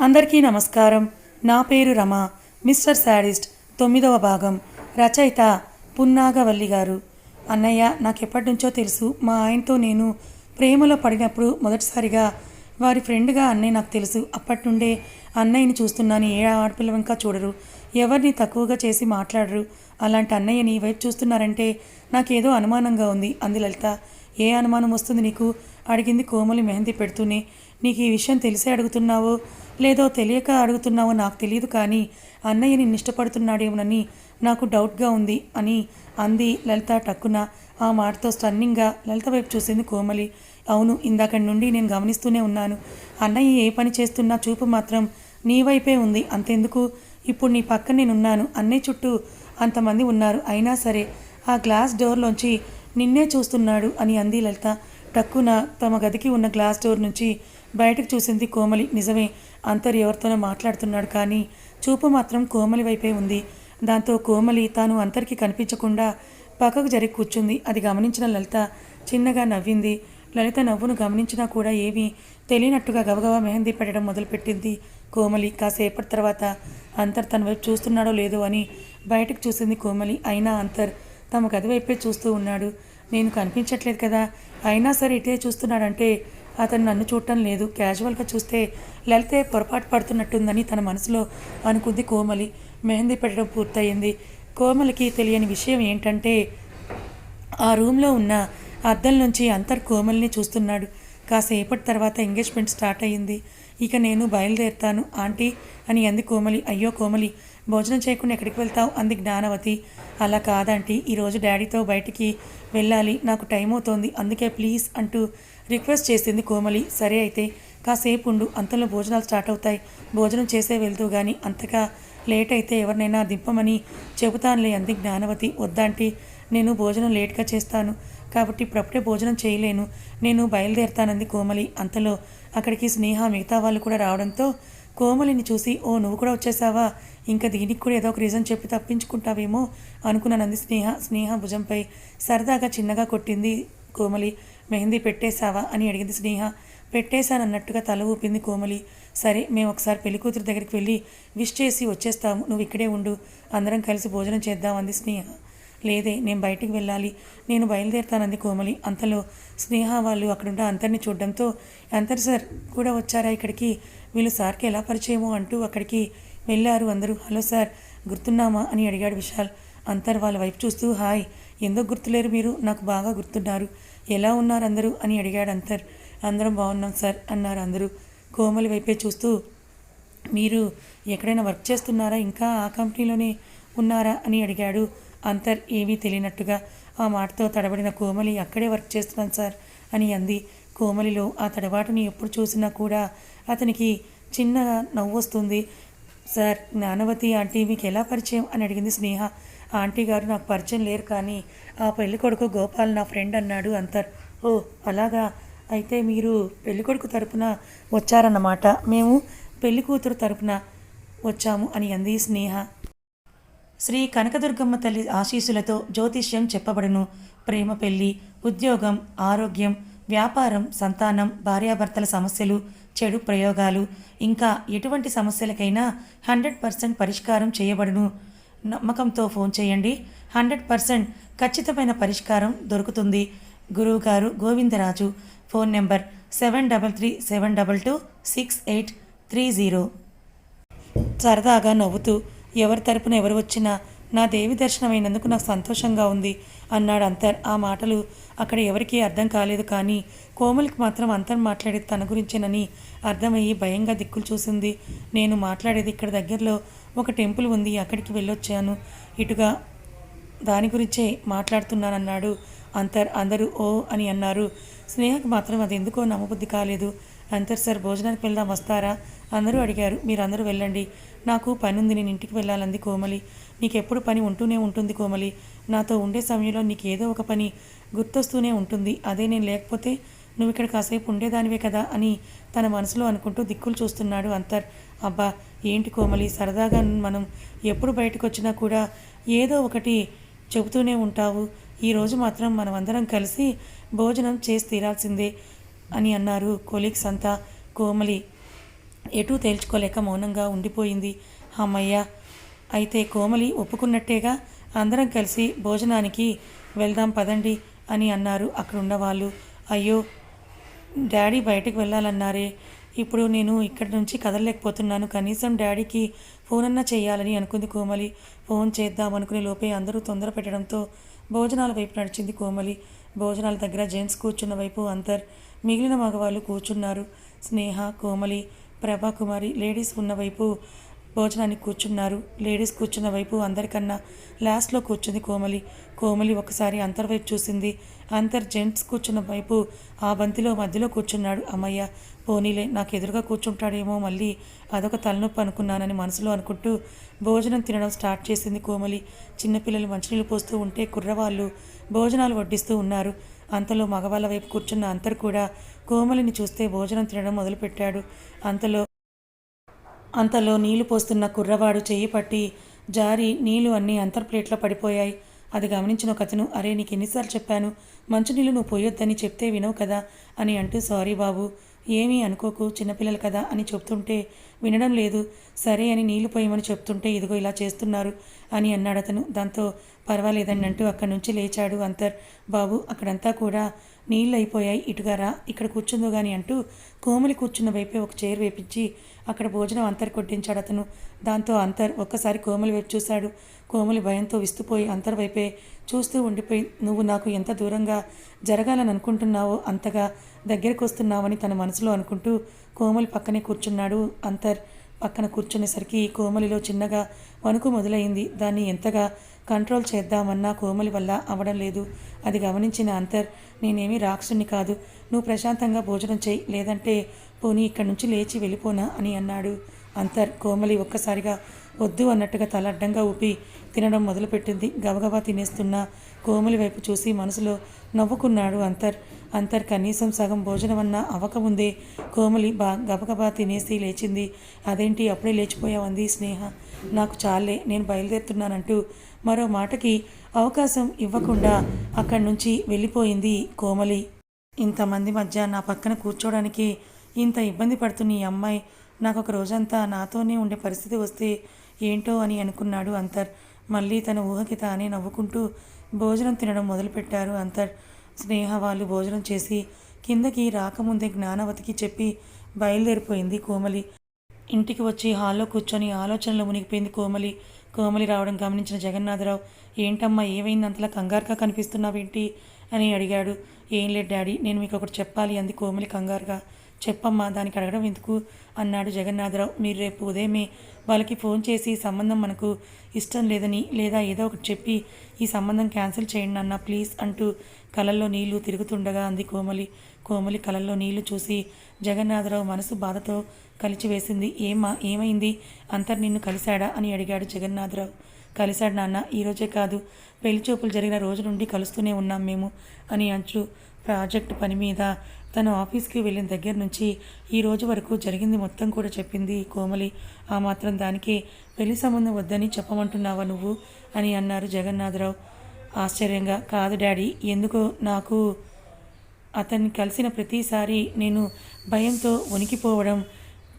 అందరికీ నమస్కారం. నా పేరు రమ. మిస్టర్ శాడిస్ట్ తొమ్మిదవ భాగం. రచయిత పున్నాగవల్లి గారు. అన్నయ్య నాకెప్పటి నుంచో తెలుసు మా ఆయనతో నేను ప్రేమలో పడినప్పుడు మొదటిసారిగా వారి ఫ్రెండ్గా అన్నయ్య నాకు తెలుసు. అప్పటి నుండే అన్నయ్యని చూస్తున్నాను. ఏ ఆడపిల్ల ఇంకా చూడరు. ఎవరిని తక్కువగా చేసి మాట్లాడరు. అలాంటి అన్నయ్యని వైపు చూస్తున్నారంటే నాకేదో అనుమానంగా ఉంది. అంది లలిత. ఏ అనుమానం వస్తుంది నీకు? అడిగింది కోమలి మెహందీ పెడుతూనే నీకు ఈ విషయం తెలిసే అడుగుతున్నావో లేదో తెలియక అడుగుతున్నావో నాకు తెలియదు కానీ అన్నయ్య నిన్ను ఇష్టపడుతున్నాడేమోనని నాకు డౌట్గా ఉంది అని అంది లలిత టక్కున. ఆ మాటతో స్టన్నింగ్గా లలిత వైపు చూసింది కోమలి. అవును ఇందాకటి నుండి నేను గమనిస్తూనే ఉన్నాను. అన్నయ్య ఏ పని చేస్తున్నా చూపు మాత్రం నీ వైపే ఉంది. అంతెందుకు? ఇప్పుడు నీ పక్కన నేనున్నాను. అన్నయ్య చుట్టూ అంతమంది ఉన్నారు. అయినా సరే ఆ గ్లాస్ డోర్లోంచి నిన్నే చూస్తున్నాడు అని అంది లలిత. టక్కున తమ గదికి ఉన్న గ్లాస్ డోర్ నుంచి బయటకు చూసింది కోమలి. నిజమే అంతర్ ఎవరితోనో మాట్లాడుతున్నాడు కానీ చూపు మాత్రం కోమలి వైపే ఉంది. దాంతో కోమలి తాను అంతరికి కనిపించకుండా పక్కకు జరిగి కూర్చుంది. అది గమనించిన లలిత చిన్నగా నవ్వింది. లలిత నవ్వును గమనించినా కూడా ఏమీ తెలియనట్టుగా గబగబా మెహందీ పెట్టడం మొదలుపెట్టింది కోమలి. కాసేపటి తర్వాత అంతర్ తన వైపు చూస్తున్నాడో లేదో అని బయటకు చూసింది కోమలి. అయినా అంతర్ తమ గది వైపే చూస్తూ ఉన్నాడు. నేను కనిపించట్లేదు కదా. అయినా సరే ఇటే చూస్తున్నాడంటే అతను నన్ను చూడటం లేదు. క్యాజువల్గా చూస్తే లలితే పొరపాటు పడుతున్నట్టుందని తన మనసులో అనుకుంది కోమలి. మెహందీ పెట్టడం పూర్తయింది. కోమలికి తెలియని విషయం ఏంటంటే ఆ రూమ్లో ఉన్న అద్దం నుంచి అంతర్ కోమల్ని చూస్తున్నాడు. కాసేపటి తర్వాత ఎంగేజ్మెంట్ స్టార్ట్ అయ్యింది ఇక నేను బయలుదేరుతాను ఆంటీ అని అంది కోమలి. అయ్యో కోమలి భోజనం చేయకుండా ఎక్కడికి వెళ్తావు? అంది జ్ఞానవతి. అలా కాదంటీ ఈరోజు డాడీతో బయటికి వెళ్ళాలి. నాకు టైం అవుతోంది అందుకే ప్లీజ్ అంటూ రిక్వెస్ట్ చేసింది కోమలి. సరే అయితే కాసేపు ఉండు అంతలో భోజనాలు స్టార్ట్ అవుతాయి. భోజనం చేసే వెళ్తూ కానీ అంతగా లేట్ అయితే ఎవరినైనా దింపమని చెబుతానులే అంది జ్ఞానవతి. వద్దంటే నేను భోజనం లేట్గా చేస్తాను. కాబట్టి ఇప్పుడప్పుడే భోజనం చేయలేను. నేను బయలుదేరుతానంది కోమలి. అంతలో అక్కడికి స్నేహ మిగతా వాళ్ళు కూడా రావడంతో కోమలిని చూసి ఓ నువ్వు కూడా వచ్చేసావా? ఇంకా దీనికి కూడా ఏదో ఒక రీజన్ చెప్పి తప్పించుకుంటావేమో అనుకున్నానంది స్నేహ. స్నేహ భుజంపై సరదాగా చిన్నగా కొట్టింది కోమలి. మెహందీ పెట్టేశావా అని అడిగింది స్నేహ. పెట్టేశానన్నట్టుగా తల ఊపింది కోమలి. సరే మేము ఒకసారి పెళ్ళి కూతురు దగ్గరికి వెళ్ళి విష్ చేసి వచ్చేస్తాము. నువ్వు ఇక్కడే ఉండు. అందరం కలిసి భోజనం చేద్దాం అంది స్నేహ. లేదే నేను బయటికి వెళ్ళాలి. నేను బయలుదేరుతానంది కోమలి. అంతలో స్నేహ వాళ్ళు అక్కడుండ అంతర్ని చూడడంతో అంతర్ సార్ కూడా వచ్చారా ఇక్కడికి? వీళ్ళు సార్కి ఎలా పరిచయమో అంటూ అక్కడికి వెళ్ళారు అందరూ. హలో సార్ గుర్తున్నామా? అని అడిగాడు విశాల్. అంతర్ వాళ్ళ వైపు చూస్తూ హాయ్ ఎందుకు గుర్తులేరు మీరు? నాకు బాగా గుర్తున్నారు. ఎలా ఉన్నారు అందరూ అని అడిగాడు అంతర్. అందరం బాగున్నాం సార్ అన్నారు అందరూ. కోమలి వైపే చూస్తూ మీరు ఎక్కడైనా వర్క్ చేస్తున్నారా? ఇంకా ఆ కంపెనీలోనే ఉన్నారా? అని అడిగాడు అంతర్ ఏమీ తెలియనట్టుగా. ఆ మాటతో తడబడిన కోమలి అక్కడే వర్క్ చేస్తున్నాను సార్ అని అంది. కోమలిలో ఆ తడబాటుని ఎప్పుడు చూసినా కూడా అతనికి చిన్నగా నవ్వు వస్తుంది. సార్ జ్ఞానవతి ఆంటీ మీకు ఎలా పరిచయం? అని అడిగింది స్నేహ. ఆంటీ గారు నాకు పరిచయం లేరు కానీ ఆ పెళ్ళి కొడుకు గోపాల్ నా ఫ్రెండ్ అన్నాడు అంతర్. ఓ అలాగా? అయితే మీరు పెళ్ళి కొడుకు తరపున వచ్చారన్నమాట. మేము పెళ్ళి కూతురు తరపున వచ్చాము అని అంది స్నేహ. శ్రీ కనకదుర్గమ్మ తల్లి ఆశీస్సులతో జ్యోతిష్యం చెప్పబడును. ప్రేమ పెళ్ళి ఉద్యోగం ఆరోగ్యం వ్యాపారం సంతానం భార్యాభర్తల సమస్యలు చెడు ప్రయోగాలు ఇంకా ఎటువంటి సమస్యలకైనా హండ్రెడ్ పర్సెంట్ పరిష్కారం చేయబడును. నమ్మకంతో ఫోన్ చేయండి. హండ్రెడ్ పర్సెంట్ ఖచ్చితమైన పరిష్కారం దొరుకుతుంది. గురువుగారు Govindaraju phone number seven double three seven double two six eight three zero. సరదాగా నవ్వుతూ ఎవరి తరపున ఎవరు వచ్చినా నా దేవి దర్శనమైనందుకు నాకు సంతోషంగా ఉంది అన్నాడు అంతర్. ఆ మాటలు అక్కడ ఎవరికీ అర్థం కాలేదు కానీ కోమలికి మాత్రం అంతర్ మాట్లాడేది తన గురించేనని అర్థమయ్యి భయంగా దిక్కులు చూసింది. నేను మాట్లాడేది ఇక్కడ దగ్గరలో ఒక టెంపుల్ ఉంది అక్కడికి వెళ్ళొచ్చాను. ఇటుగా దాని గురించే మాట్లాడుతున్నానన్నాడు. అంతర్ అందరూ ఓ అని అన్నారు. స్నేహకు మాత్రం అది ఎందుకో నమ్మబుద్ధి కాలేదు. అంతర్ సార్ భోజనానికి వెళ్దాం వస్తారా? అందరూ అడిగారు. మీరందరూ వెళ్ళండి. నాకు పని ఉంది నేను ఇంటికి వెళ్ళాలంది కోమలి. నీకెప్పుడు పని ఉంటూనే ఉంటుంది కోమలి. నాతో ఉండే సమయంలో నీకు ఏదో ఒక పని గుర్తొస్తూనే ఉంటుంది. అదే నేను లేకపోతే నువ్వు ఇక్కడ కాసేపు ఉండేదానివే కదా అని తన మనసులో అనుకుంటూ దిక్కులు చూస్తున్నాడు అంతర్. అబ్బా ఏంటి కోమలి? సరదాగా మనం ఎప్పుడు బయటకు వచ్చినా కూడా ఏదో ఒకటి చెబుతూనే ఉంటావు. ఈరోజు మాత్రం మనం అందరం కలిసి భోజనం చేసి తీరాల్సిందే అని అన్నారు కొలీగ్స్ అంతా. కోమలి ఎటూ తేల్చుకోలేక మౌనంగా ఉండిపోయింది. అమ్మయ్య! అయితే కోమలి ఒప్పుకున్నట్టేగా అందరం కలిసి భోజనానికి వెళ్దాం పదండి అని అన్నారు అక్కడున్న వాళ్ళు. అయ్యో! డాడీ బయటకు వెళ్ళాలన్నారే. ఇప్పుడు నేను ఇక్కడి నుంచి కదలలేకపోతున్నాను. కనీసం డాడీకి ఫోన్ అన్నా చేయాలని అనుకుంది కోమలి. ఫోన్ చేద్దాం అనుకునే లోపే అందరూ తొందర పెట్టడంతో భోజనాల వైపు నడిచింది కోమలి. భోజనాల దగ్గర జెంట్స్ కూర్చున్న వైపు అంతర్. మిగిలిన మగవాళ్ళు కూర్చున్నారు. స్నేహ కోమలి ప్రభాకుమారి లేడీస్ ఉన్నవైపు భోజనానికి కూర్చున్నారు. లేడీస్ కూర్చున్న వైపు అందరికన్నా లాస్ట్లో కూర్చుంది కోమలి. కోమలి ఒకసారి అంతర్ వైపు చూసింది. అంతర్ జెంట్స్ కూర్చున్న వైపు ఆ బంతిలో మధ్యలో కూర్చున్నాడు. అమ్మయ్య పోనీలే నాకు ఎదురుగా కూర్చుంటాడేమో మళ్ళీ అదొక తలనొప్పి అనుకున్నానని మనసులో అనుకుంటూ భోజనం తినడం స్టార్ట్ చేసింది కోమలి. చిన్నపిల్లలు మంచినీళ్ళు పోస్తూ ఉంటే కుర్రవాళ్ళు భోజనాలు వడ్డిస్తూ ఉన్నారు. అంతలో మగవాళ్ళ వైపు కూర్చున్న అంతర్ కూడా కోమలిని చూస్తే భోజనం తినడం మొదలుపెట్టాడు. అంతలో అంతలో నీళ్ళు పోస్తున్న కుర్రవాడు చెయ్యి పట్టి జారి నీళ్ళు అన్నీ అంతర్ ప్లేట్లో పడిపోయాయి. అది గమనించిన ఒకతను అరే నీకు ఎన్నిసార్లు చెప్పాను మంచినీళ్ళు నువ్వు పోయొద్దని చెప్తే వినవు కదా? అని అంటూ సారీ బాబు ఏమీ అనుకోకు చిన్నపిల్లలు కదా అని చెప్తుంటే వినడం లేదు. సరే అని నీళ్ళు పోయమని చెప్తుంటే ఇదిగో ఇలా చేస్తున్నారు అని అన్నాడు అతను. దాంతో పర్వాలేదని అంటూ అక్కడి నుంచి లేచాడు అంతర్. బాబు అక్కడంతా కూడా నీళ్ళు అయిపోయాయి ఇటుగారా? ఇక్కడ కూర్చుందో గాని అంటూ కోమలి కూర్చున్న వైపే ఒక చైర్ వేపించి అక్కడ భోజనం అంతర్ కొట్టించాడు అతను. దాంతో అంతర్ ఒక్కసారి కోమలి వైపు చూశాడు. కోమలి భయంతో విస్తుపోయి అంతర్వైపే చూస్తూ ఉండిపోయి నువ్వు నాకు ఎంత దూరంగా జరగాలని అనుకుంటున్నావో అంతగా దగ్గరకు వస్తున్నావని తన మనసులో అనుకుంటూ కోమలి పక్కనే కూర్చున్నాడు. అంతర్ పక్కన కూర్చునేసరికి కోమలిలో చిన్నగా వణుకు మొదలైంది. దాన్ని ఎంతగా కంట్రోల్ చేద్దామన్నా కోమలి వల్ల అవడం లేదు. అది గమనించిన అంతర్ నేనేమీ రాక్షసుని కాదు. నువ్వు ప్రశాంతంగా భోజనం చేయి. లేదంటే పోనీ ఇక్కడి నుంచి లేచి వెళ్ళిపోనా అని అన్నాడు. అంతర్ కోమలి ఒక్కసారిగా వద్దు అన్నట్టుగా తల అడ్డంగా ఊపి తినడం మొదలుపెట్టింది. గబగబా తినేస్తున్న కోమలి వైపు చూసి మనసులో నవ్వుకున్నాడు అంతర్. అంతర్ కనీసం సగం భోజనమన్నా అవ్వకముందే కోమలి బా గబగబా తినేసి లేచింది. అదేంటి అప్పుడే లేచిపోయావంది స్నేహ. నాకు చాలే నేను బయలుదేరుతున్నానంటూ మరో మాటకి అవకాశం ఇవ్వకుండా అక్కడి నుంచి వెళ్ళిపోయింది కోమలి. ఇంతమంది మధ్య నా పక్కన కూర్చోవడానికి ఇంత ఇబ్బంది పడుతున్న ఈ అమ్మాయి నాకు ఒక రోజంతా నాతోనే ఉండే పరిస్థితి వస్తే ఏంటో అని అనుకున్నాడు అంతర్. మళ్ళీ తన ఊహకి తానే నవ్వుకుంటూ భోజనం తినడం మొదలుపెట్టారు అంతర్. స్నేహ వాళ్ళు భోజనం చేసి కిందకి రాకముందే జ్ఞానవతికి చెప్పి బయలుదేరిపోయింది కోమలి. ఇంటికి వచ్చి హాల్లో కూర్చొని ఆలోచనలో మునిగిపోయింది కోమలి. కోమలి రావడం గమనించిన జగన్నాథరావు ఏంటమ్మా ఏమైంది అంతలా కంగారుగా కనిపిస్తున్నావేంటి? అని అడిగాడు. ఏం లేదు డాడీ నేను మీకు ఒకటి చెప్పాలి అంది కోమలి కంగారుగా. చెప్పమ్మా దానికి అడగడం ఎందుకు? అన్నాడు జగన్నాథరావు. మీరు రేపు ఉదయమే వాళ్ళకి ఫోన్ చేసి సంబంధం మనకు ఇష్టం లేదని లేదా ఏదో ఒకటి చెప్పి ఈ సంబంధం క్యాన్సిల్ చేయండి అన్న ప్లీజ్ అంటూ కలల్లో నీళ్ళు తిరుగుతుండగా అంది కోమలి. కోమలి కలల్లో నీళ్ళు చూసి జగన్నాథరావు మనసు బాధతో కలిచివేసింది. ఏమా ఏమైంది? అంతర్ నిన్ను కలిశాడా అని అడిగాడు జగన్నాథరావు. కలిశాడు నాన్న ఈరోజే కాదు. పెళ్ళి చూపులు జరిగిన రోజు నుండి కలుస్తూనే ఉన్నాం మేము అని అంచు ప్రాజెక్ట్ పని మీద తను ఆఫీస్కి వెళ్ళిన దగ్గర నుంచి ఈ రోజు వరకు జరిగింది మొత్తం కూడా చెప్పింది కోమలి. ఆ మాత్రం దానికి పెళ్ళి సంబంధం వద్దని చెప్పమంటున్నావా నువ్వు? అని అన్నారు జగన్నాథరావు. ఆశ్చర్యంగా కాదు డాడీ ఎందుకో నాకు అతన్ని కలిసిన ప్రతిసారి నేను భయంతో వణికిపోవడం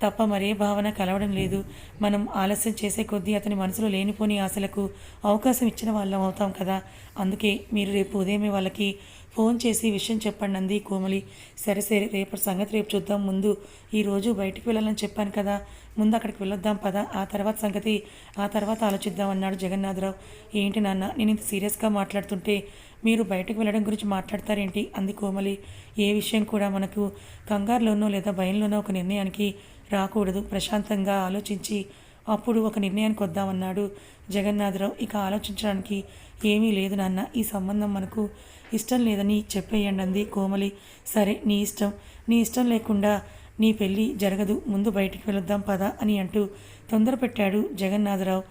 తప్ప మరే భావన కలవడం లేదు. మనం ఆలస్యం చేసే కొద్దీ అతని మనసులో లేనిపోని ఆశలకు అవకాశం ఇచ్చిన వాళ్ళం అవుతాం కదా. అందుకే మీరు రేపు ఉదయమే వాళ్ళకి ఫోన్ చేసి విషయం చెప్పండి అంది కోమలి సరే సరే రేపటి సంగతి రేపు చూద్దాం. ముందు ఈరోజు బయటికి వెళ్ళాలని చెప్పాను కదా. ముందు అక్కడికి వెళ్ళొద్దాం పదా. ఆ తర్వాత సంగతి ఆ తర్వాత ఆలోచిద్దాం అన్నాడు జగన్నాథరావు. ఏంటి నాన్న నేను ఇంత సీరియస్గా మాట్లాడుతుంటే మీరు బయటకు వెళ్ళడం గురించి మాట్లాడతారేంటి? అంది కోమలి. ఏ విషయం కూడా మనకు కంగారులోనో లేదా భయంలోనో ఒక నిర్ణయానికి రాకూడదు. ప్రశాంతంగా ఆలోచించి అప్పుడు ఒక నిర్ణయానికి వద్దామన్నాడు జగన్నాథరావు. ఇక ఆలోచించడానికి ఏమీ లేదు నాన్న. ఈ సంబంధం మనకు ఇష్టం లేదని చెప్పేయండి అంది కోమలి. సరే నీ ఇష్టం. నీ ఇష్టం లేకుండా నీ పెళ్ళి జరగదు. ముందు బయటికి వెళుద్దాం పద అని అంటూ తొందర పెట్టాడు జగన్నాథరావు.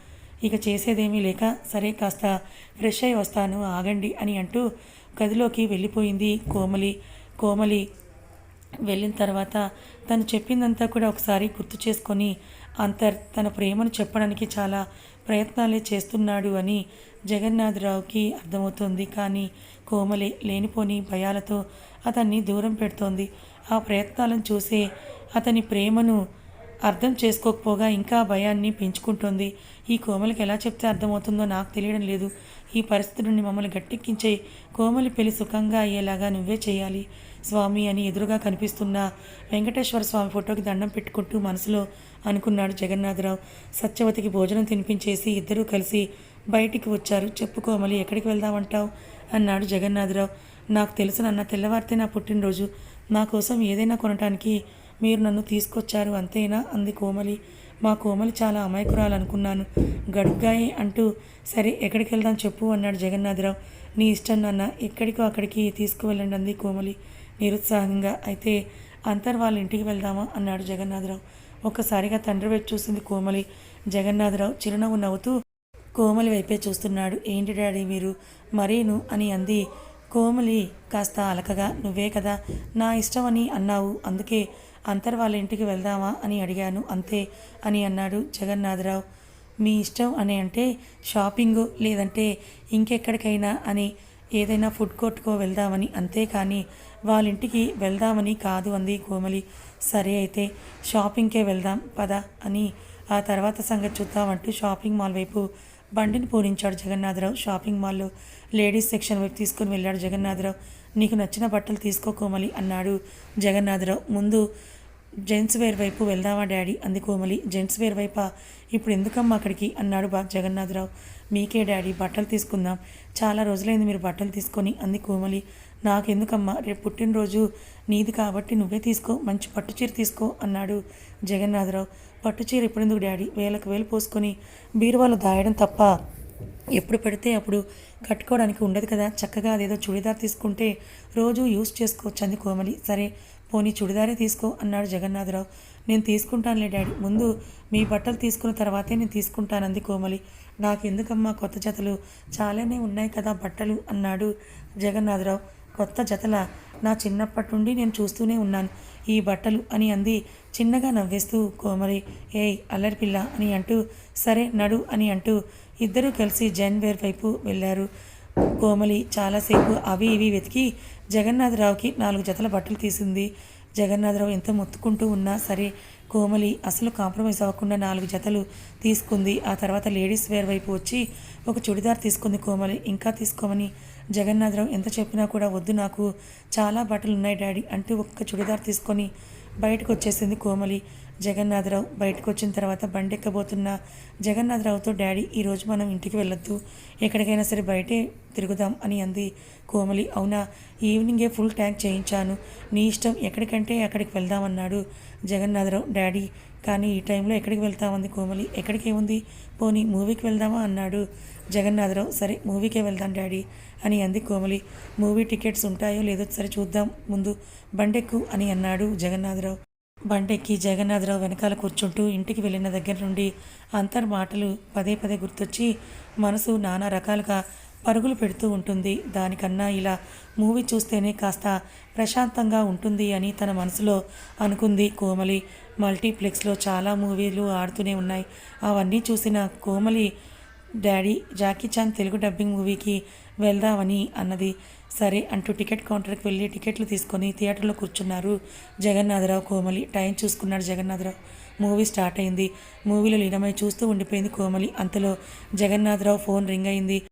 ఇక చేసేదేమీ లేక సరే కాస్త ఫ్రెష్ అయి వస్తాను ఆగండి అని అంటూ గదిలోకి వెళ్ళిపోయింది కోమలి. కోమలి వెళ్ళిన తర్వాత తను చెప్పిందంతా కూడా ఒకసారి గుర్తు చేసుకొని అంతర్ తన ప్రేమను చెప్పడానికి చాలా ప్రయత్నాలే చేస్తున్నాడు అని జగన్నాథరావుకి అర్థమవుతుంది. కానీ కోమలి లేనిపోని భయాలతో అతన్ని దూరం పెడుతోంది. ఆ ప్రయత్నాలను చూసే అతని ప్రేమను అర్థం చేసుకోకపోగా ఇంకా భయాన్ని పెంచుకుంటోంది. ఈ కోమలికి ఎలా చెప్తే అర్థమవుతుందో నాకు తెలియడం లేదు. ఈ పరిస్థితి నుండి మమ్మల్ని గట్టెక్కించే కోమలి పెళ్ళి సుఖంగా అయ్యేలాగా నువ్వే చేయాలి స్వామి అని ఎదురుగా కనిపిస్తున్న వెంకటేశ్వర స్వామి ఫోటోకి దండం పెట్టుకుంటూ మనసులో అనుకున్నాడు జగన్నాథరావు. సత్యవతికి భోజనం తినిపించేసి ఇద్దరూ కలిసి బయటికి వచ్చారు. చెప్పు కోమలి ఎక్కడికి వెళ్దామంటావు? అన్నాడు జగన్నాథరావు. నాకు తెలుసు నాన్న తెల్లవారితే నా పుట్టినరోజు. నా కోసం ఏదైనా కొనటానికి మీరు నన్ను తీసుకొచ్చారు అంతేనా? అంది కోమలి. మా కోమలి చాలా అమాయకురాలనుకున్నాను. గడుగ్గాయి అంటూ సరే ఎక్కడికి వెళ్దాం చెప్పు అన్నాడు జగన్నాథరావు. నీ ఇష్టం నాన్న ఎక్కడికో అక్కడికి తీసుకువెళ్ళండి అంది కోమలి. నిరుత్సాహంగా అయితే అంతర్ వాళ్ళ ఇంటికి వెళ్దామా? అన్నాడు జగన్నాథరావు. ఒక్కసారిగా తండ్రి వైపు చూసింది కోమలి. జగన్నాథరావు చిరునవ్వు నవ్వుతూ కోమలి వైపే చూస్తున్నాడు. ఏంటి డాడీ మీరు? మరీను అని అంది. కోమలి కాస్త అలకగా నువ్వే కదా నా ఇష్టం అని అన్నావు. అందుకే అంతర్ వాళ్ళ ఇంటికి వెళ్దామా? అని అడిగాను. అంతే అని అన్నాడు జగన్నాథరావు. మీ ఇష్టం అని అంటే షాపింగు లేదంటే ఇంకెక్కడికైనా అని ఏదైనా ఫుడ్ కోర్ట్కో వెళ్దామని. అంతేకాని వాళ్ళ ఇంటికి వెళ్దామని కాదు అంది కోమలి. సరే అయితే షాపింగ్కే వెళ్దాం పద అని ఆ తర్వాత సంగతి చూద్దామంటూ షాపింగ్ మాల్ వైపు బండిని పూరించాడు జగన్నాథరావు. షాపింగ్ మాల్లో లేడీస్ సెక్షన్ వైపు తీసుకుని వెళ్ళాడు జగన్నాథరావు. నీకు నచ్చిన బట్టలు తీసుకో కోమలి అన్నాడు జగన్నాథరావు. ముందు జెంట్స్ వేర్ వైపు వెళ్దామా డాడీ? అంది కోమలి. Gents wear వైపా? ఇప్పుడు ఎందుకమ్మా అక్కడికి? అన్నాడు బా జగన్నాథరావు. మీకే డాడీ బట్టలు తీసుకుందాం. చాలా రోజులైంది మీరు బట్టలు తీసుకొని అంది కోమలి. నాకెందుకమ్మా? రేపు పుట్టినరోజు నీది కాబట్టి నువ్వే తీసుకో మంచి పట్టు చీర తీసుకో అన్నాడు జగన్నాథరావు. పట్టు చీర డాడీ? వేలకు వేలు పోసుకొని బీరువాలో దాయడం తప్ప ఎప్పుడు పెడితే అప్పుడు కట్టుకోవడానికి ఉండదు కదా. చక్కగా అదేదో చుడిదార్ తీసుకుంటే రోజు యూస్ చేసుకోవచ్చు అంది కోమలి. సరే పోనీ చుడిదారే తీసుకో అన్నాడు జగన్నాథరావు. నేను తీసుకుంటానులే డాడీ. ముందు మీ బట్టలు తీసుకున్న తర్వాతే నేను తీసుకుంటానంది కోమలి. నాకెందుకమ్మా కొత్త జతలు? చాలానే ఉన్నాయి కదా బట్టలు అన్నాడు జగన్నాథరావు. కొత్త జతల నా చిన్నప్పటి నుండి నేను చూస్తూనే ఉన్నాను. ఈ బట్టలు అని అంది. చిన్నగా నవ్వేస్తూ కోమలి ఏయ్ అల్లరి పిల్ల అని అంటూ సరే నడు అని అంటూ ఇద్దరూ కలిసి జైన్ వేర్ వైపు వెళ్ళారు. కోమలి చాలాసేపు అవి ఇవి వెతికి జగన్నాథరావుకి నాలుగు జతల బట్టలు తీసింది. జగన్నాథరావు ఎంత మొత్తుకుంటూ ఉన్నా సరే కోమలి అసలు కాంప్రమైజ్ అవ్వకుండా నాలుగు జతలు తీసుకుంది. ఆ తర్వాత లేడీస్ వేర్ వైపు వచ్చి ఒక చుడిదార్ తీసుకుంది కోమలి. ఇంకా తీసుకోమని జగన్నాథరావు ఎంత చెప్పినా కూడా వద్దు నాకు. చాలా బట్టలు ఉన్నాయి డాడీ అంటూ ఒక్క చుడిదార్ తీసుకొని బయటకు వచ్చేసింది కోమలి. జగన్నాథరావు బయటకు వచ్చిన తర్వాత బండెక్కబోతున్న జగన్నాథరావుతో డాడీ ఈరోజు మనం ఇంటికి వెళ్ళొద్దు. ఎక్కడికైనా సరే బయటే తిరుగుదాం అని అంది కోమలి. అవునా? ఈవినింగే ఫుల్ ట్యాంక్ చేయించాను. నీ ఇష్టం ఎక్కడికంటే అక్కడికి వెళ్దామన్నాడు జగన్నాథరావు. డాడీ కానీ ఈ టైంలో ఎక్కడికి వెళ్తామంది కోమలి? ఎక్కడికి ఏముంది పోనీ మూవీకి వెళ్దామా? అన్నాడు. జగన్నాథరావు సరే మూవీకే వెళ్దాం డాడీ అని అంది కోమలి. మూవీ టికెట్స్ ఉంటాయో లేదో సరే చూద్దాం ముందు బండెక్కు అని అన్నాడు జగన్నాథరావు. బండెక్కి జగన్నాథరావు వెనకాల కూర్చుంటూ ఇంటికి వెళ్ళిన దగ్గర నుండి అంతర్ మాటలు పదే పదే గుర్తొచ్చి మనసు నానా రకాలుగా పరుగులు పెడుతూ ఉంటుంది. దానికన్నా ఇలా మూవీ చూస్తేనే కాస్త ప్రశాంతంగా ఉంటుంది అని తన మనసులో అనుకుంది కోమలి. మల్టీప్లెక్స్లో చాలా మూవీలు ఆడుతూనే ఉన్నాయి. అవన్నీ చూసిన Komali daddy Jackie Chan Telugu dubbing మూవీకి వెళ్దామని అన్నది. సరే అంటూ టికెట్ కౌంటర్కి వెళ్ళి టికెట్లు తీసుకొని థియేటర్లో కూర్చున్నారు జగన్నాథరావు కోమలి. టైం చూసుకున్నాడు జగన్నాథరావు. మూవీ స్టార్ట్ అయింది. మూవీలో లీనమై చూస్తూ ఉండిపోయింది కోమలి. అంతలో జగన్నాథరావు ఫోన్ రింగ్ అయింది.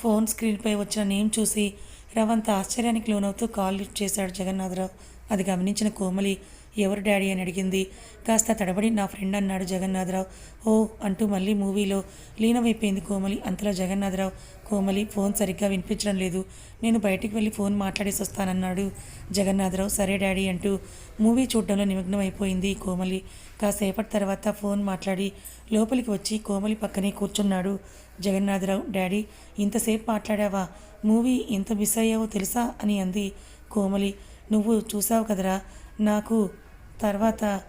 ఫోన్ స్క్రీన్పై వచ్చిన నేమ్ చూసి రవంత ఆశ్చర్యానికి లోనవుతూ కాల్ లిఫ్ట్ చేశాడు జగన్నాథరావు. అది గమనించిన కోమలి ఎవరు డాడీ? అని అడిగింది. కాస్త తడబడి నా ఫ్రెండ్ అన్నాడు జగన్నాథరావు. ఓ అంటూ మళ్ళీ మూవీలో లీనమైపోయింది కోమలి. అంతలో జగన్నాథరావు కోమలి ఫోన్ సరిగ్గా వినిపించడం లేదు. నేను బయటికి వెళ్ళి ఫోన్ మాట్లాడేసి వస్తానన్నాడు జగన్నాథరావు. సరే డాడీ అంటూ మూవీ చూడడంలో నిమగ్నం అయిపోయింది కోమలి. కాసేపటి తర్వాత ఫోన్ మాట్లాడి లోపలికి వచ్చి కోమలి పక్కనే కూర్చున్నాడు. జగన్నాథరావు. డాడీ ఇంతసేపు మాట్లాడావా? మూవీ ఎంత మిస్ అయ్యావో తెలుసా? అని అంది కోమలి. నువ్వు చూసావు కదరా? నాకు తర్వాత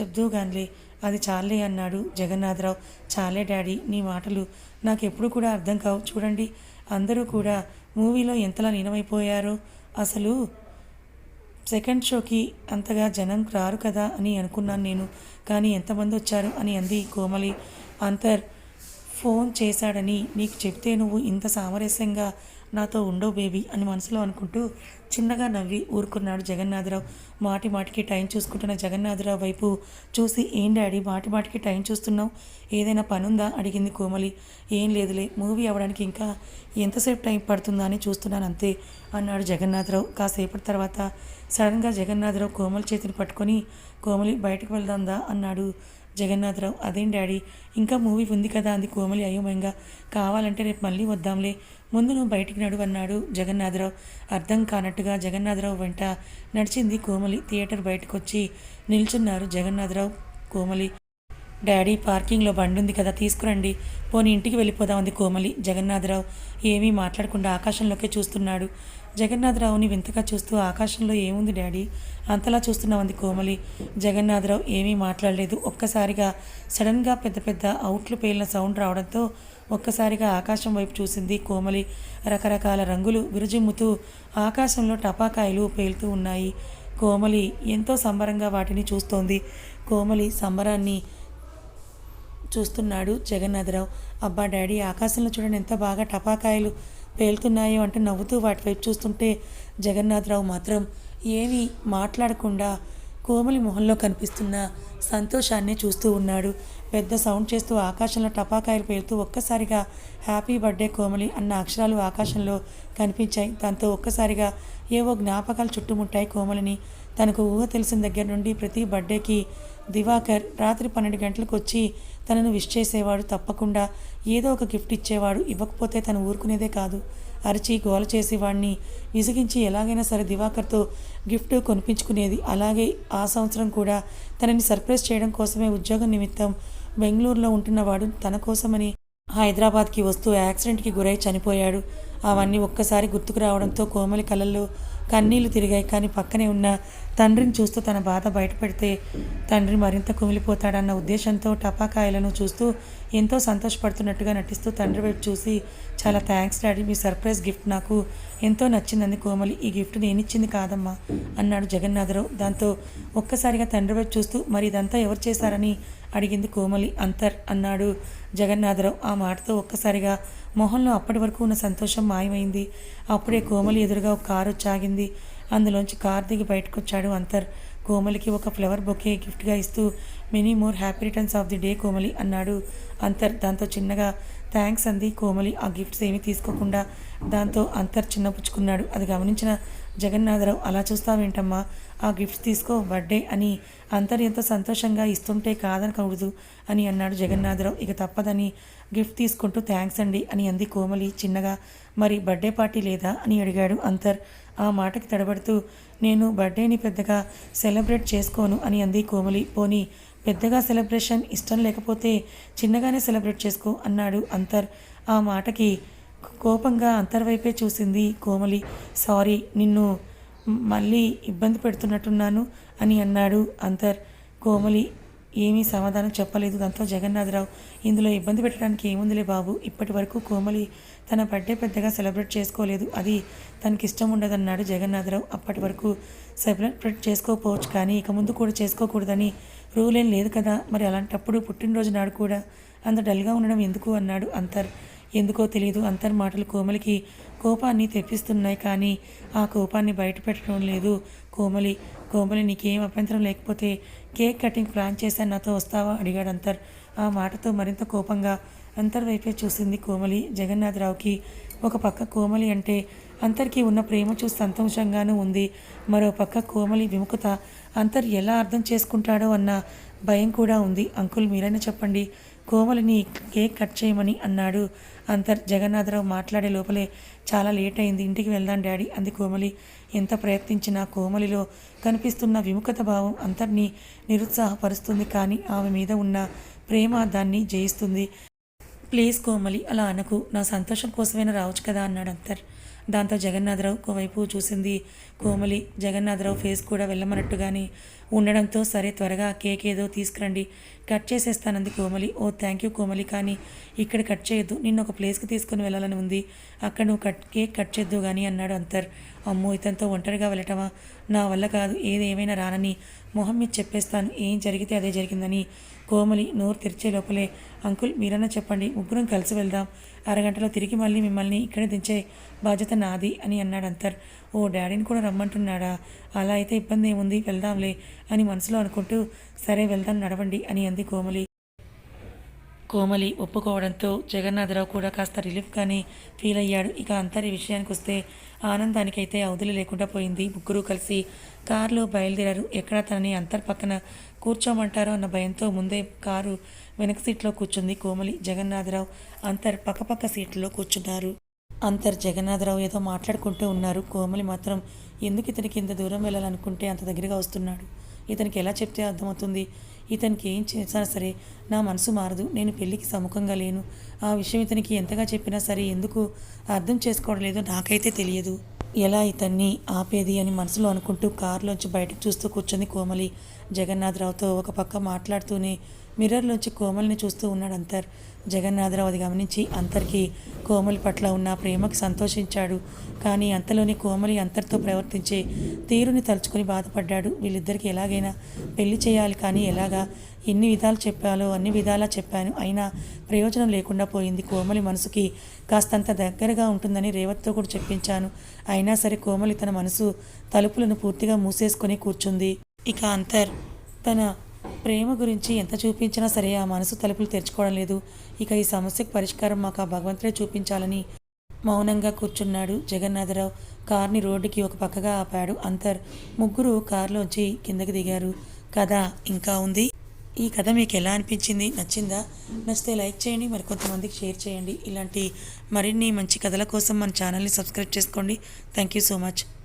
చెప్దు గాన్లే. అది చాలే అన్నాడు జగన్నాథరావు. చాలే డాడీ నీ మాటలు నాకెప్పుడు కూడా అర్థం కావు. చూడండి అందరూ కూడా మూవీలో ఎంతలా లీనమైపోయారో. అసలు సెకండ్ షోకి అంతగా జనం రారు కదా అని అనుకున్నాను నేను. కానీ ఎంతమంది వచ్చారు? అని అంది కోమలి. అంతర్ ఫోన్ చేశాడని నీకు చెప్తే నువ్వు ఇంత సామరస్యంగా నాతో ఉండవు బేబీ అని మనసులో అనుకుంటూ చిన్నగా నవ్వి ఊరుకున్నాడు జగన్నాథరావు. మాటి మాటికి టైం చూసుకుంటున్న జగన్నాథరావు వైపు చూసి ఏం డాడీ మాటి మాటికి టైం చూస్తున్నావు? ఏదైనా పనుందా? అడిగింది కోమలి. ఏం లేదులే మూవీ అవ్వడానికి ఇంకా ఎంతసేపు టైం పడుతుందా అని చూస్తున్నాను అంతే అన్నాడు జగన్నాథరావు. కాసేపటి తర్వాత సడన్గా జగన్నాథరావు కోమలి చేతిని పట్టుకొని కోమలి బయటకు వెళ్దాందా? అన్నాడు జగన్నాథరావు అదేం డాడీ? ఇంకా మూవీ ఉంది కదా అంది కోమలి. అయోమయంగా కావాలంటే రేపు మళ్ళీ వద్దాంలే. ముందు నువ్వు బయటికి నడు అన్నాడు జగన్నాథరావు. అర్థం కానట్టుగా జగన్నాథరావు వెంట నడిచింది కోమలి. థియేటర్ బయటకు వచ్చి నిల్చున్నారు జగన్నాథరావు కోమలి. డాడీ పార్కింగ్లో బండి ఉంది కదా తీసుకురండి. పోనీ ఇంటికి వెళ్ళిపోదాం అంది కోమలి. జగన్నాథరావు ఏమీ మాట్లాడకుండా ఆకాశంలోకే చూస్తున్నాడు. జగన్నాథరావుని వింతగా చూస్తూ ఆకాశంలో ఏముంది డాడీ? అంతలా చూస్తున్నామంది కోమలి. జగన్నాథరావు ఏమీ మాట్లాడలేదు. ఒక్కసారిగా సడన్గా పెద్ద పెద్ద అవుట్లు పేలిన సౌండ్ రావడంతో ఒక్కసారిగా ఆకాశం వైపు చూసింది కోమలి. రకరకాల రంగులు విరుజిమ్ముతూ ఆకాశంలో టపాకాయలు పేలుతూ ఉన్నాయి. కోమలి ఎంతో సంబరంగా వాటిని చూస్తోంది. కోమలి సంబరాన్ని చూస్తున్నాడు జగన్నాథరావు. అబ్బా డాడీ ఆకాశంలో చూడండి ఎంత బాగా టపాకాయలు పేలుతున్నాయో అంటే నవ్వుతూ వాటి వైపు చూస్తుంటే జగన్నాథరావు మాత్రం ఏమీ మాట్లాడకుండా కోమలి మొహంలో కనిపిస్తున్న సంతోషాన్ని చూస్తూ ఉన్నాడు. పెద్ద సౌండ్ చేస్తూ ఆకాశంలో టపాకాయలు పేలుతూ ఒక్కసారిగా హ్యాపీ బర్త్డే కోమలి అన్న అక్షరాలు ఆకాశంలో కనిపించాయి. దాంతో ఒక్కసారిగా ఏవో జ్ఞాపకాలు చుట్టుముట్టాయి కోమలిని. తనకు ఊహ తెలిసిన దగ్గర నుండి ప్రతి బర్త్డేకి దివాకర్ రాత్రి పన్నెండు గంటలకు వచ్చి తనను విష్ చేసేవాడు తప్పకుండా ఏదో ఒక గిఫ్ట్ ఇచ్చేవాడు ఇవ్వకపోతే తను ఊరుకునేదే కాదు. అరిచి గోల చేసి వాడిని విసిగించి ఎలాగైనా సరే దివాకర్తో గిఫ్ట్ కొనిపించుకునేది. అలాగే ఆ సంవత్సరం కూడా తనని సర్ప్రైజ్ చేయడం కోసమే ఉద్యోగం నిమిత్తం బెంగళూరులో ఉంటున్నవాడు తన కోసమని హైదరాబాద్కి వస్తూ యాక్సిడెంట్కి గురై చనిపోయాడు. అవన్నీ ఒక్కసారి గుర్తుకు రావడంతో కోమలి కళ్ళల్లో కన్నీళ్ళు తిరిగాయి. కానీ పక్కనే ఉన్న తండ్రిని చూస్తూ తన బాధ బయటపెడితే తండ్రి మరింత కుమిలిపోతాడన్న ఉద్దేశంతో టపాకాయలను చూస్తూ ఎంతో సంతోషపడుతున్నట్టుగా నటిస్తూ తండ్రి వైపు చూసి చాలా థ్యాంక్స్ డాడీ మీ సర్ప్రైజ్ గిఫ్ట్ నాకు ఎంతో నచ్చిందంది కోమలి. ఈ గిఫ్ట్ నేనిచ్చింది కాదమ్మా అన్నాడు జగన్నాథరావు. దాంతో ఒక్కసారిగా తండ్రి వైపు చూస్తూ మరి ఇదంతా ఎవరు చేశారని అడిగింది కోమలి. అంతర్ అన్నాడు. జగన్నాథరావు ఆ మాటతో ఒక్కసారిగా మొహంలో అప్పటి వరకు ఉన్న సంతోషం మాయమైంది. అప్పుడే కోమలి ఎదురుగా ఒక కారు వచ్చాగింది అందులోంచి కారు దిగి బయటకొచ్చాడు అంతర్. కోమలికి ఒక ఫ్లవర్ బొకే గిఫ్ట్గా ఇస్తూ many more happy returns of the day Komali అన్నాడు. అంతర్ దాంతో చిన్నగా థ్యాంక్స్ అంది కోమలి. ఆ గిఫ్ట్స్ ఏమీ తీసుకోకుండా దాంతో అంతర్ చిన్నపుచ్చుకున్నాడు అది గమనించిన జగన్నాథరావు అలా చూస్తావేంటమ్మా? ఆ గిఫ్ట్స్ తీసుకో బర్త్డే అని అంతర్ ఎంతో సంతోషంగా ఇస్తుంటే కాదనకూడదు అని అన్నాడు జగన్నాథరావు. ఇక తప్పదని గిఫ్ట్ తీసుకుంటూ థ్యాంక్స్ అండి అని అంది కోమలి. చిన్నగా మరి బర్త్డే పార్టీ లేదా? అని అడిగాడు అంతర్. ఆ మాటకి తడబడుతూ నేను బర్త్డేని పెద్దగా సెలబ్రేట్ చేసుకోను అని అంది కోమలి. పోనీ పెద్దగా సెలబ్రేషన్ ఇష్టం లేకపోతే చిన్నగానే సెలబ్రేట్ చేసుకో అన్నాడు అంతర్. ఆ మాటకి కోపంగా అంతర్వైపే చూసింది కోమలి. సారీ నిన్ను మళ్ళీ ఇబ్బంది పెడుతున్నట్టున్నాను అని అన్నాడు అంతర్. కోమలి ఏమీ సమాధానం చెప్పలేదు దాంతో జగన్నాథరావు ఇందులో ఇబ్బంది పెట్టడానికి ఏముందిలే బాబు ఇప్పటి వరకు కోమలి తన బర్త్డే పెద్దగా సెలబ్రేట్ చేసుకోలేదు అది తనకి ఇష్టం ఉండదన్నాడు జగన్నాథరావు. అప్పటి వరకు సెలబ్రేట్ చేసుకోకపోవచ్చు కానీ ఇక ముందు కూడా చేసుకోకూడదని రూల్ ఏం లేదు కదా. మరి అలాంటప్పుడు పుట్టినరోజు నాడు కూడా అంత డల్గా ఉండడం ఎందుకు అన్నాడు అంతర్. ఎందుకో తెలియదు అంతర్ మాటలు కోమలికి కోపాన్ని తెప్పిస్తున్నాయి కానీ ఆ కోపాన్ని బయట పెట్టడం లేదు కోమలి. కోమలి నీకేం అభ్యంతరం లేకపోతే కేక్ కటింగ్ ప్లాన్ చేశాను నాతో వస్తావా? అడిగాడు అంతర్. ఆ మాటతో మరింత కోపంగా అంతర్ వైపే చూసింది కోమలి. జగన్నాథరావుకి ఒక పక్క కోమలి అంటే అంతర్కి ఉన్న ప్రేమ చూసి సంతోషంగానూ ఉంది. మరో పక్క కోమలి విముఖత అంతర్ ఎలా అర్థం చేసుకుంటాడో అన్న భయం కూడా ఉంది. అంకుల్ మీరైనా చెప్పండి కోమలిని కేక్ కట్ చేయమని అన్నాడు. అంతర్ జగన్నాథరావు మాట్లాడే లోపలే చాలా లేట్ అయింది. ఇంటికి వెళ్దాం డాడీ అంది కోమలి. ఎంత ప్రయత్నించినా కోమలిలో కనిపిస్తున్న విముఖత భావం అంతర్ని నిరుత్సాహపరుస్తుంది కానీ ఆమె మీద ఉన్న ప్రేమ దాన్ని జయిస్తుంది. ప్లీజ్ కోమలి అలా అనకు. నా సంతోషం కోసమైనా రావచ్చు కదా అన్నాడు అంతర్. దాంతో జగన్నాథరావు ఒకవైపు చూసింది. కోమలి జగన్నాథరావు ఫేస్ కూడా వెళ్ళమన్నట్టుగానే ఉండడంతో సరే త్వరగా కేక్ ఏదో తీసుకురండి. కట్ చేసేస్తానంది Komali. Oh thank you Komali కానీ ఇక్కడ కట్ చేయొద్దు. నిన్ను ఒక ప్లేస్కి తీసుకుని వెళ్ళాలని ఉంది. అక్కడ నువ్వు కట్ కేక్ కట్ చేద్దు కానీ అన్నాడు అంతర్. అమ్మో ఇతనితో ఒంటరిగా వెళ్ళటమా? నా వల్ల కాదు. ఏది ఏమైనా రానని మొహం మీద చెప్పేస్తాను. ఏం జరిగితే అదే జరిగిందని కోమలి నోరు తెరిచే లోపలే అంకుల్ మీరన్నా చెప్పండి. ముగ్గురం కలిసి వెళ్దాం. అరగంటలో తిరిగి మళ్ళీ మిమ్మల్ని ఇక్కడే దించే బాధ్యత నాది అని అన్నాడు అంతర్ ఓ డాడీని కూడా రమ్మంటున్నాడా? అలా అయితే ఇబ్బంది ఏముంది? వెళ్దాంలే అని మనసులో అనుకుంటూ సరే వెళ్దాం నడవండి అని అంది కోమలి. కోమలి ఒప్పుకోవడంతో జగన్నాథరావు కూడా కాస్త రిలీఫ్గానే ఫీల్ అయ్యాడు ఇక అంతరి విషయానికి వస్తే ఆనందానికైతే అవధులు లేకుండా పోయింది. ముగ్గురు కలిసి కారులో బయలుదేరారు. ఎక్కడ తనని అంతర్ పక్కన కూర్చోమంటారో అన్న భయంతో ముందే కారు వెనక సీట్లో కూర్చుంది కోమలి. జగన్నాథరావు అంతర్ పక్కపక్క సీట్లో కూర్చున్నారు. అంతర్ జగన్నాథరావు ఏదో మాట్లాడుకుంటూ ఉన్నారు. కోమలి మాత్రం ఎందుకు ఇతనికి ఇంత దూరం వెళ్ళాలనుకుంటే అంత దగ్గరగా వస్తున్నాడు? ఇతనికి ఎలా చెప్తే అర్థమవుతుంది? ఇతనికి ఏం చేసినా సరే నా మనసు మారదు. నేను పెళ్ళికి సముఖంగా లేను. ఆ విషయం ఇతనికి ఎంతగా చెప్పినా సరే ఎందుకు అర్థం చేసుకోవడం లేదో నాకైతే తెలియదు. ఎలా ఇతన్ని ఆపేది అని మనసులో అనుకుంటూ కారులోంచి బయటకు చూస్తూ కూర్చుంది కోమలి. జగన్నాథరావుతో ఒక పక్క మాట్లాడుతూనే మిర్రర్లోంచి కోమలిని చూస్తూ ఉన్నాడు అంతర్. జగన్నాథరావు అది గమనించి అంతర్కి కోమలి పట్ల ఉన్న ప్రేమకు సంతోషించాడు. కానీ అంతలోని కోమలి అంతర్తో ప్రవర్తించే తీరుని తలుచుకొని బాధపడ్డాడు. వీళ్ళిద్దరికి ఎలాగైనా పెళ్ళి చేయాలి కానీ ఎలాగా? ఎన్ని విధాలు చెప్పాలో అన్ని విధాలా చెప్పాను. అయినా ప్రయోజనం లేకుండా పోయింది. కోమలి మనసుకి కాస్తంత దగ్గరగా ఉంటుందని రేవత్తో కూడా చెప్పించాను. అయినా సరే కోమలి తన మనసు తలుపులను పూర్తిగా మూసేసుకొని కూర్చుంది. ఇక అంతర్ తన ప్రేమ గురించి ఎంత చూపించినా సరే ఆ మనసు తలుపులు తెరుచుకోవడం లేదు. ఇక ఈ సమస్యకు పరిష్కారం మాకు ఆ భగవంతుడే చూపించాలని మౌనంగా కూర్చున్నాడు జగన్నాథరావు. కార్ని రోడ్డుకి ఒక పక్కగా ఆపాడు అంతర్. ముగ్గురు కారులోంచి కిందకి దిగారు. కథ ఇంకా ఉంది. ఈ కథ మీకు ఎలా అనిపించింది? నచ్చిందా? నచ్చితే లైక్ చేయండి మరి కొంతమందికి షేర్ చేయండి. ఇలాంటి మరిన్ని మంచి కథల కోసం మన ఛానల్ని సబ్స్క్రైబ్ చేసుకోండి. Thank you so much.